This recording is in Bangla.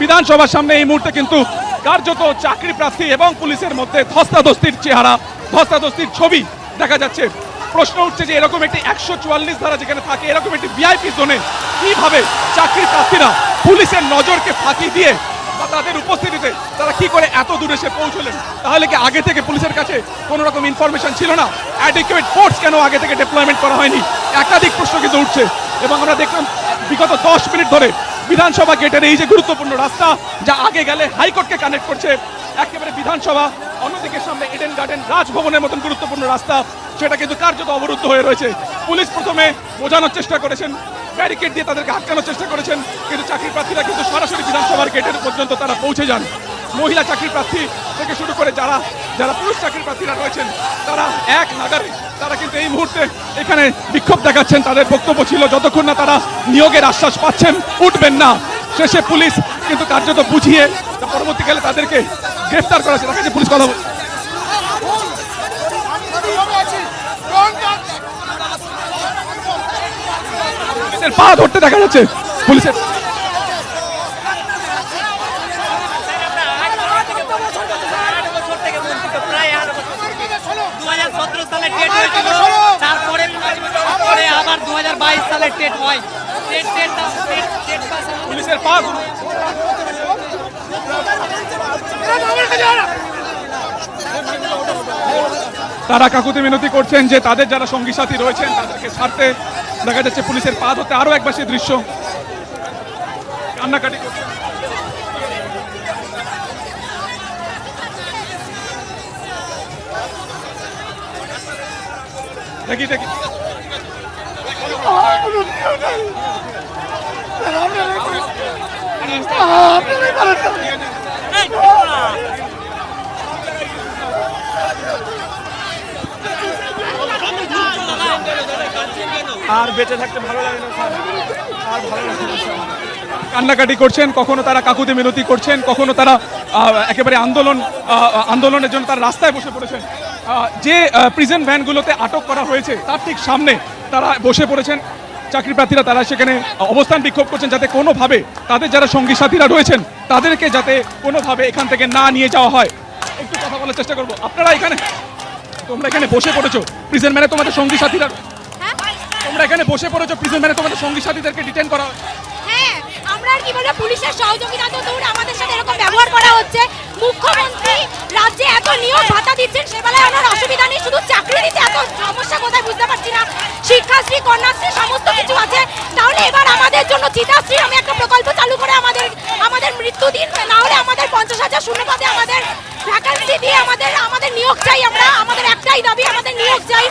বিধানসভার সামনে এই মুহূর্তে কিন্তু কার্যত চাকরি প্রার্থী এবং পুলিশের মধ্যে ধস্তাধস্তির চেহারা, ধস্তাধস্তির ছবি দেখা যাচ্ছে। প্রশ্ন উঠছে যে এরকম একটি একশো চুয়াল্লিশ ধারা যেখানে থাকে, এরকম একটি ভিআইপি জোনে কীভাবে চাকরি প্রার্থীরা পুলিশের নজরকে ফাঁকি দিয়ে বা তাদের উপস্থিতিতে তারা কি করে এত দূরে এসে পৌঁছলেন? তাহলে কি আগে থেকে পুলিশের কাছে কোনো রকম ইনফরমেশন ছিল না? অ্যাডিকুয়েট ফোর্স কেন আগে থেকে ডিপ্লয়মেন্ট করা হয়নি? একাধিক প্রশ্ন কিন্তু উঠছে এবং আমরা দেখলাম বিগত দশ মিনিট ধরে বিধানসভা গেটের এই যে গুরুত্বপূর্ণ রাস্তা, যা আগে গেলে হাইকোর্টকে কানেক্ট করছে, একেবারে বিধানসভা অন্যদিকে সামনে ইডেন গার্ডেন রাজভবনের মতন গুরুত্বপূর্ণ রাস্তা, সেটা কিন্তু কার্যত অবরুদ্ধ হয়ে রয়েছে। পুলিশ প্রথমে বোঝানোর চেষ্টা করেছেন ব্যারিকেড দিয়ে তাদেরকে আটকানোর চেষ্টা করেছেন, কিন্তু চাকরি প্রার্থীরা কিন্তু সরাসরি বিধানসভার গেটের পর্যন্ত তারা পৌঁছে যান। মহিলা চাকরি প্রার্থী থেকে শুরু করে যারা যারা পুরুষ চাকরি প্রার্থীরা রয়েছেন, তারা এক নাগারে, তারা কিন্তু এই মুহূর্তে এখানে বিক্ষোভ দেখাচ্ছেন, তাদের বক্তব্য ছিল যতক্ষণ না তারা নিয়োগের আশ্বাস পাচ্ছেন, উঠবেন না। শেষে পুলিশ কিন্তু কার্যত বুঝিয়ে পরবর্তীকালে তাদেরকে গ্রেফতার করা তার কাছে পুলিশ কথা পা ধরতে দেখা যাচ্ছে। পুলিশের দু হাজার সতেরো সালে টেট হয়েছিল। তারপরে তারপরে আবার দু সালে টেট হয়। পুলিশের তারা কাকুতি মিনতি করছেন যে তাদের যারা সঙ্গী সাথী রয়েছেন, তাদেরকে ছাড়তে দেখা যাচ্ছে পুলিশের পা ধরতে আরও একবার সেই দৃশ্য। কান্নাকাটি করছেন। দেখি দেখি। আর বেঁচে থাকতে ভালো লাগে না, স্যার। আর ভালো লাগে না, স্যার। কান্নাকাটি করছেন, কখনো তারা কাকুতি মিনতি করছেন, কখনো তারা একেবারে আন্দোলন আন্দোলনের জন্য তার রাস্তায় বসে পড়েছেন। যে প্রিজন ভ্যানগুলোতে আটক করা হয়েছে তার ঠিক সামনে তারা বসে পড়েছেন। চাকরি প্রার্থীরা তারা সেখানে অবস্থান বিক্ষোভ করছেন যাতে কোনোভাবে তাদের যারা সঙ্গী সাথীরা রয়েছেন তাদেরকে যাতে কোনোভাবে এখান থেকে না নিয়ে যাওয়া হয়। একটু কথা বলার চেষ্টা করব। আপনারা এখানে তোমরা এখানে বসে পড়েছো প্রিজন ম্যানে তোমাদের সঙ্গী সাথীরা। তোমরা এখানে বসে পড়েছো প্রিজন ম্যানে তোমাদের সঙ্গী সাথীদেরকে ডিটেন করা হয় হ্যাঁ। আমরা কি বলব, পুলিশের সহযোগিতা তো দূর, আমাদের সাথে এরকম ব্যবহার করা হচ্ছে। মুখ্যমন্ত্রী রাজ্যে এত নিয়োগ ভাতা দিচ্ছেন, সে বেলায় অসুবিধা নেই, শুধু চাকরি দিতে এত সমস্যা কোথায় বুঝতে পারছি না। শিক্ষাশ্রী, কন্যাশ্রী, সমস্ত কিছু আছে। তাহলে এবার আমাদের জন্য চিতাশ্রী আমি একটা প্রকল্প চালু করে আমাদের আমাদের মৃত্যু দিন, না হলে আমাদের পঞ্চাশ হাজার শূন্য পদে আমাদের ভ্যাকান্সি দিয়ে আমাদের আমাদের নিয়োগ চাই আমরা, আমাদের একটাই দাবি, আমাদের নিয়োগ চাই।